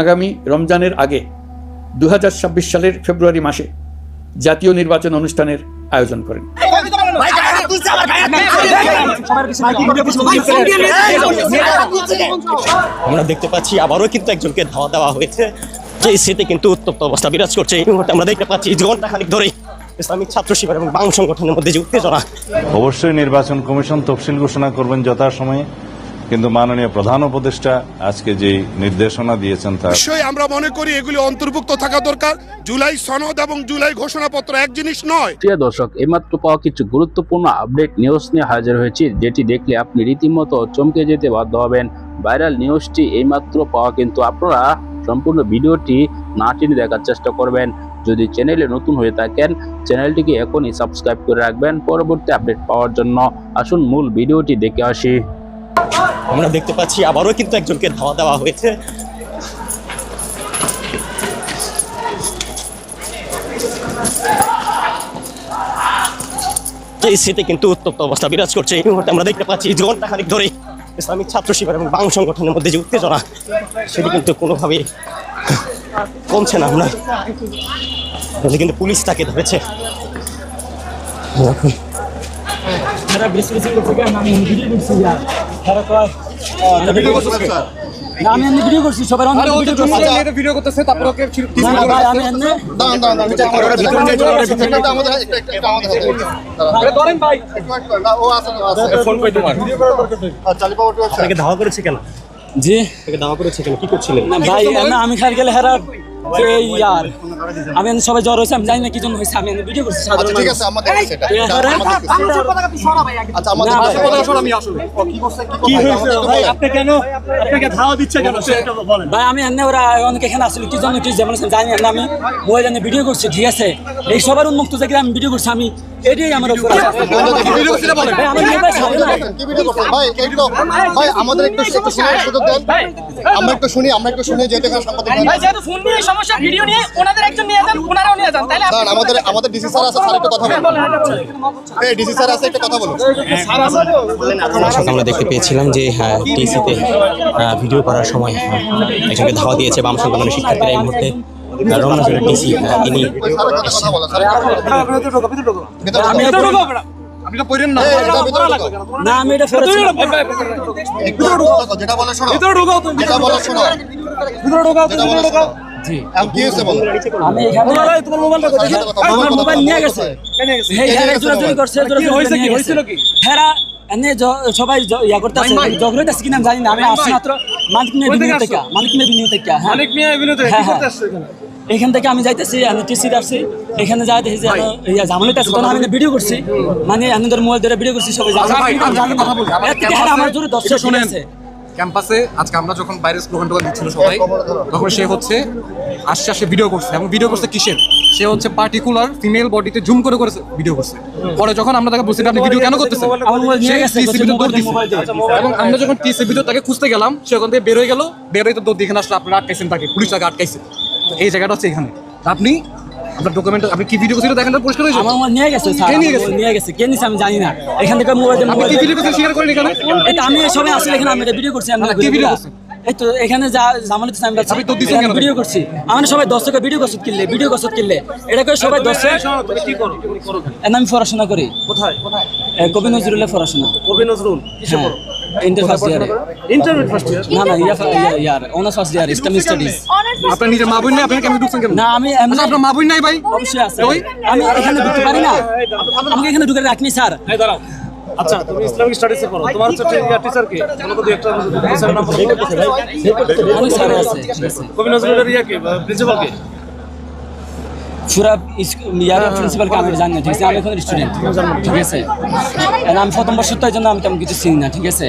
আগামী রমজানের আগে দু সালের ফেব্রুয়ারি মাসে জাতীয় নির্বাচন অনুষ্ঠানের আয়োজন করেন। আমরা দেখতে পাচ্ছি আবারও কিন্তু একজনকে ধাওয়া দেওয়া হয়েছে। যে সেতে কিন্তু উত্তপ্ত অবস্থা বিরাজ করছে। এই মুহূর্তে আমরা দেখতে পাচ্ছি যে ঘন্টাখানিক ধরে ইসলামিক ছাত্র শিবির এবং বাং সংগঠনের মধ্যে যে উত্তেজনা। অবশ্যই নির্বাচন কমিশন তফসিল ঘোষণা করবেন যথাসময়ে। কিন্তু মাননীয় প্রধান উপদেষ্টা আজকে যে নির্দেশনা দিয়েছেন তা অবশ্যই আমরা মনে করি এগুলি অন্তর্ভুক্ত থাকা দরকার। জুলাই সনদ এবং জুলাই ঘোষণাপত্র এক জিনিস নয়। প্রিয় দর্শক এইমাত্র পাওয়া কিছু গুরুত্বপূর্ণ আপডেট নিউজ নিয়ে হাজির হয়েছি যেটি দেখলে আপনি রীতিমতো চমকে যেতে বাধ্য হবেন। ভাইরাল নিউজটি এইমাত্র পাওয়া কিন্তু আপনারা সম্পূর্ণ ভিডিওটি না টেনে দেখার চেষ্টা করবেন। যদি চ্যানেলে নতুন হয়ে থাকেন চ্যানেলটিকে এখনই সাবস্ক্রাইব করে রাখবেন। পরবর্তী আপডেট পাওয়ার জন্য আসুন মূল ভিডিওটি দেখে আসি। আমরা দেখতে পাচ্ছি আবারও কিন্তু একজনকে ধাওয়া দেওয়া হয়েছে। এই কিন্তু উত্তপ্ত অবস্থা বিরাজ করছে। এই মুহূর্তে আমরা দেখতে পাচ্ছি যে ঘন্টাখানিক ধরে ইসলামিক ছাত্র শিবির এবং বাং সংগঠনের মধ্যে যে উত্তেজনা, সেটি কিন্তু কোনোভাবেই কমছে না আমরা কিন্তু পুলিশ তাকে ধরেছে। আমি এমনি ভিডিও করছি সবার ভিডিও করতেছে তারপর ওকে না না আমি এমনি ধরেন ভাই। ফোন কই তোমার? ধাওয়া করেছে কেন? জি। করেছে কেন? কি করছিলেন? না ভাই আমি খাই গেলে হেরা এই ইয়ার। আমি সবাই জ্বর হয়েছে আমি জানি না কি জন্য হয়েছে আমি ভিডিও করছি সাধারণ ঠিক আছে আমাদের সেটা এই হেরা- আচ্ছা আমাদের। আমি আসলে কি হয়েছে ভাই আপনি কেন আপনাকে ধাওয়া দিচ্ছে কেন সেটা বলেন। ভাই আমি এমনি ওরা অনেক এখানে আসলে কি জন্য কি যেমন জানি না আমি মোবাইল এনে ভিডিও করছি ঠিক আছে? এই সবার উন্মুক্ত থেকে আমি ভিডিও করছি আমি এটাই আমার উপর ভিডিও করতে বলেন ভাই। কি আমাদের একটু সুযোগ দেন আমরা একটু শুনি আমরা একটু শুনি এখানে সাংবাদিক সমস্যা ভিডিও নিয়ে ওনাদের একজন নিয়ে যান ওনারাও নিয়ে যান। তাহলে স্যার আমাদের আমাদের ডিসি স্যার আছে স্যার একটা কথা বলুন। এই ডিসি স্যার আছে একটা কথা বলুন। দর্শক আমরা দেখতে পেয়েছিলাম যে হ্যাঁ টিসিতে ভিডিও করার সময় হ্যাঁ, একজনকে ধাওয়া দিয়েছে বাম সংগঠনের শিক্ষার্থীরা এই মুহূর্তে। তিনি ঢোকো। আপনি তো পড়েন না। না। আমি এটা ফেরত ঢোকো, যেটা বলে শোনো। ঢোকাও যেটা বলে শোনো। ভিতরে ঢোকাও যেটা তুমি বলে ভিতরে ঢোকাও শোনো এখন কি হয়েছে বলো? আমি এখানে ভাই তোমার মোবাইলটা কোথায়? স্যারের সাথে কথা বলো, আমার মোবাইল নিয়ে গেছে। বলো। কেন গেছে হেই কে হেরা গেছে জোরাজুরি মোবাইল? করছে কি হয়েছে কি? হয়েছিল কি? হেরা এনে সবাই ইয়া করতেছে। ঝগড়া কিনা আমি জানি না আমি আসছি মাত্র মালিক মিয়া বিনিয়োগ থেকে মালিক মিয়া বিনিয়োগ থেকে হ্যাঁ। মালিক মিয়া বিনোদে কি হ্যাঁ, করতে হ্যাঁ। আসছো এখানে? এখান থেকে আমি যাইতেছি আমি আসছি এখানে যাই দেখি যে জামালিত আছে তখন আমি ভিডিও করছি। মানে আমাদের মোবাইল ধরে ভিডিও করছি সবাই আচ্ছা আমি আমার জোরে আছে ক্যাম্পাসে আজকে আমরা যখন বাইরে স্লোগান টোগান দিচ্ছিল সবাই তখন সে হচ্ছে আসছে আসে ভিডিও করছে। এবং ভিডিও করছে কিসের? সে হচ্ছে পার্টিকুলার ফিমেল বডিতে জুম করে করেছে ভিডিও করছে। পরে যখন আমরা তাকে বলছি আপনি ভিডিও কেন করতেছেন। মোবাইল দে। এবং আমরা যখন টিসি ভিতর তাকে খুঁজতে গেলাম সে ওখান থেকে বেরোয় গেল বের হয়ে তো দৌড় দিয়ে আসলে আপনারা আটকাইছেন তাকে পুলিশ তাকে আটকাইছে। তো এই জায়গাটা হচ্ছে এখানে। আপনি আপনার ডকুমেন্ট আপনি কি ভিডিও করছিলেন? দেখেন তো পরিষ্কার হয়েছে? আমার মোবাইল নিয়ে গেছে স্যার নিয়ে গেছে? নিয়ে গেছে। কে নিছে আমি জানি না। এখান থেকে মোবাইল দিয়ে আপনি কি ভিডিও করছেন? স্বীকার করেন এখানে? এটা আমি সবাই আসলে এখানে আমি এটা ভিডিও করছি আমি কি ভিডিও করছেন? এই তো এখানে যা আমি তো কেন? ভিডিও করছি। আমরা সবাই দর্শকে ভিডিও করছত কিনলে ভিডিও করছত কিনলে। এটা করে সবাই দর্শক কি করো? করো আমি পড়াশোনা করি। কোথায়? কোথায় এ, কবি নজরুলের পড়াশোনা। কবি নজরুল কিসে পড়ো? ইন্টার ফার্স্ট ইয়ারে ইন্টারমিডিয়েট ফার্স্ট ইয়ার না না ইয়া ইয়া- year honours first year Islamic studies আপনার নিজের মা বোন নাই? আপনি কেমন ঢুকছেন কেমন? না আমি এমনি আচ্ছা, আপনার মা বোন নাই ভাই? অবশ্যই আছে। আমি এখানে ঢুকতে পারি না। আমাকে এখানে ঢুকে রাখনি স্যার। এই দাঁড়াও। আচ্ছা তুমি ইসলামিক স্টাডিজে পড়ো। তোমার হচ্ছে টিচার কে? বলো তো একটা টিচারের নাম বলো অনেক স্যার আছে। কবি নজরুলের ইয়া কে? প্রিন্সিপাল কে? ইয়ার প্রিন্সিপালকে আমি জানি না ঠিক আছে? আমি এখন স্টুডেন্ট ঠিক আছে? আমি প্রথম বছর তো জন্য আমি তেমন কিছু চিনি না ঠিক আছে?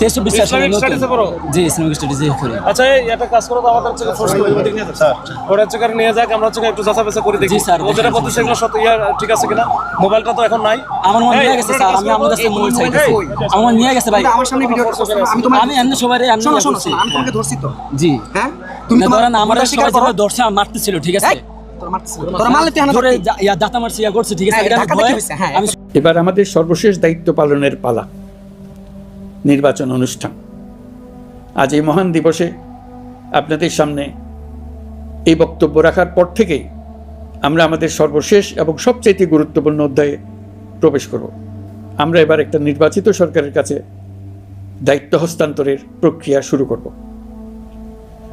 তেইশশো বিশ্বাস ইসলামিক স্টাডিজে পড়ো? জি ইসলামিক স্টাডিজে করি আচ্ছা একটা কাজ করো তো আমাদের হচ্ছে ফোর্স করে নিয়ে যাক ওরা হচ্ছে নিয়ে যাক আমরা হচ্ছে একটু যাচা বাছা করে দেখি। জি, স্যার, ও যেটা সেগুলো সত্য ইয়া ঠিক আছে কিনা? মোবাইলটা তো এখন নাই। আমার মনে গেছে আপনারা স্যার আমি কাজ কাছে করো, চাইতেছি আমার নিয়ে গেছে ভাই। আমার সামনে ভিডিও করছ আমি তোমার আমি এমনি সবাই এমনি শোনো শোনো আমি তোমাকে ধরছি তো। জি হ্যাঁ। তুমি ধরেন আমার ধরছে মারতেছিল ঠিক আছে? হ্যাঁ? হ্যাঁ, এবার আমাদের সর্বশেষ দায়িত্ব পালনের পালা। নির্বাচন অনুষ্ঠান। আজ এই মহান দিবসে আপনাদের সামনে এই বক্তব্য রাখার পর থেকেই আমরা আমাদের সর্বশেষ এবং সবচাইতে গুরুত্বপূর্ণ অধ্যায়ে প্রবেশ করব। আমরা এবার একটা নির্বাচিত সরকারের কাছে দায়িত্ব হস্তান্তরের প্রক্রিয়া শুরু করব।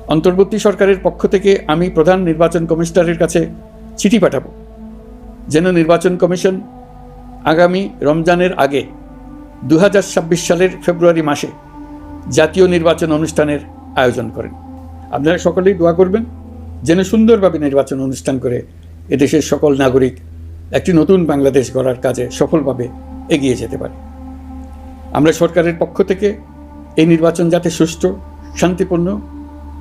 অন্তর্বর্তী সরকারের পক্ষ থেকে আমি প্রধান নির্বাচন কমিশনারের কাছে চিঠি পাঠাবো। যেন নির্বাচন কমিশন আগামী রমজানের আগে দু হাজার ছাব্বিশ সালের ফেব্রুয়ারি মাসে জাতীয় নির্বাচন অনুষ্ঠানের আয়োজন করেন। আপনারা সকলেই দোয়া করবেন যেন সুন্দরভাবে নির্বাচন অনুষ্ঠান করে এদেশের সকল নাগরিক একটি নতুন বাংলাদেশ গড়ার কাজে সফলভাবে এগিয়ে যেতে পারে। আমরা সরকারের পক্ষ থেকে এই নির্বাচন যাতে সুষ্ঠু, শান্তিপূর্ণ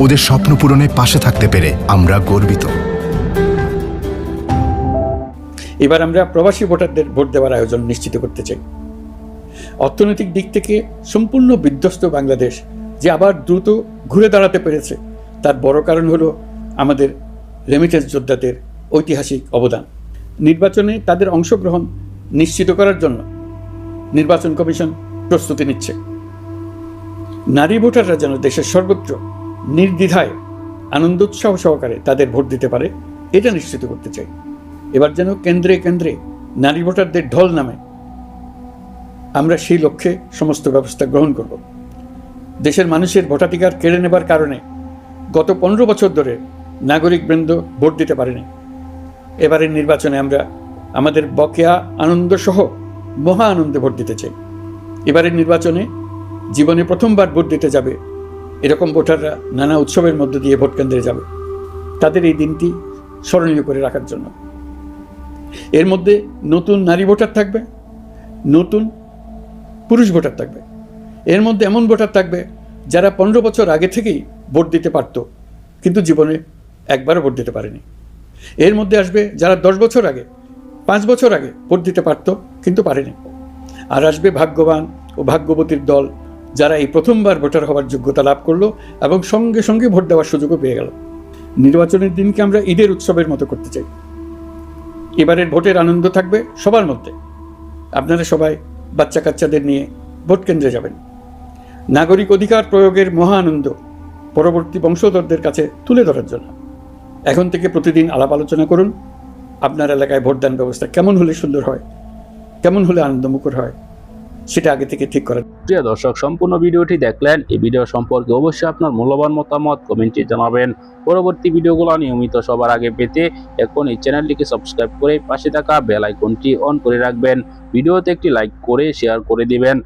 ওদের স্বপ্ন পূরণে পাশে থাকতে পেরে আমরা গর্বিত। এবার আমরা প্রবাসী ভোটারদের ভোট দেওয়ার আয়োজন নিশ্চিত করতে চাই। অর্থনৈতিক দিক থেকে সম্পূর্ণ বিধ্বস্ত বাংলাদেশ যে আবার দ্রুত ঘুরে দাঁড়াতে পেরেছে, তার বড় কারণ হলো আমাদের রেমিটেন্স যোদ্ধাদের ঐতিহাসিক অবদান। নির্বাচনে তাদের অংশগ্রহণ নিশ্চিত করার জন্য নির্বাচন কমিশন প্রস্তুতি নিচ্ছে। নারী ভোটাররা যেন দেশের সর্বত্র নির্দ্বিধায় আনন্দোৎসাহ সহকারে তাদের ভোট দিতে পারে, এটা নিশ্চিত করতে চাই। এবার যেন কেন্দ্রে কেন্দ্রে নারী ভোটারদের ঢল নামে, আমরা সেই লক্ষ্যে সমস্ত ব্যবস্থা গ্রহণ করব। দেশের মানুষের ভোটাধিকার কেড়ে নেবার কারণে গত পনেরো বছর ধরে নাগরিকবৃন্দ ভোট দিতে পারেনি। এবারের নির্বাচনে আমরা আমাদের বকেয়া আনন্দ সহ মহা আনন্দে ভোট দিতে চাই। এবারের নির্বাচনে জীবনে প্রথমবার ভোট দিতে যাবে এরকম ভোটাররা নানা উৎসবের মধ্য দিয়ে ভোট কেন্দ্রে যাবে। তাদের এই দিনটি স্মরণীয় করে রাখার জন্য। এর মধ্যে নতুন নারী ভোটার থাকবে, নতুন পুরুষ ভোটার থাকবে। এর মধ্যে এমন ভোটার থাকবে যারা পনেরো বছর আগে থেকেই ভোট দিতে পারতো, কিন্তু জীবনে একবারও ভোট দিতে পারেনি। এর মধ্যে আসবে যারা দশ বছর আগে, পাঁচ বছর আগে ভোট দিতে পারতো, কিন্তু পারেনি। আর আসবে ভাগ্যবান ও ভাগ্যবতীর দল যারা এই প্রথমবার ভোটার হওয়ার যোগ্যতা লাভ করল এবং সঙ্গে সঙ্গে ভোট দেওয়ার সুযোগও পেয়ে গেল। নির্বাচনের দিনকে আমরা ঈদের উৎসবের মতো করতে চাই। এবারের ভোটের আনন্দ থাকবে সবার মধ্যে। আপনারা সবাই বাচ্চা কাচ্চাদের নিয়ে ভোট কেন্দ্রে যাবেন। নাগরিক অধিকার প্রয়োগের মহা আনন্দ পরবর্তী বংশধরদের কাছে তুলে ধরার জন্য। এখন থেকে প্রতিদিন আলাপ আলোচনা করুন। আপনার এলাকায় ভোটদান ব্যবস্থা কেমন হলে সুন্দর হয়? কেমন হলে আনন্দমুখর হয়? সেটা আগে থেকে ঠিক করা প্রিয় দর্শক, সম্পূর্ণ ভিডিওটি দেখলেন। এই ভিডিও সম্পর্কে অবশ্যই আপনার মূল্যবান মতামত কমেন্টে জানাবেন। পরবর্তী ভিডিওগুলো নিয়মিত সবার আগে পেতে এখন এই চ্যানেলটিকে সাবস্ক্রাইব করে পাশে থাকা বেল আইকনটি অন করে রাখবেন। ভিডিওতে একটি লাইক করে শেয়ার করে দিবেন।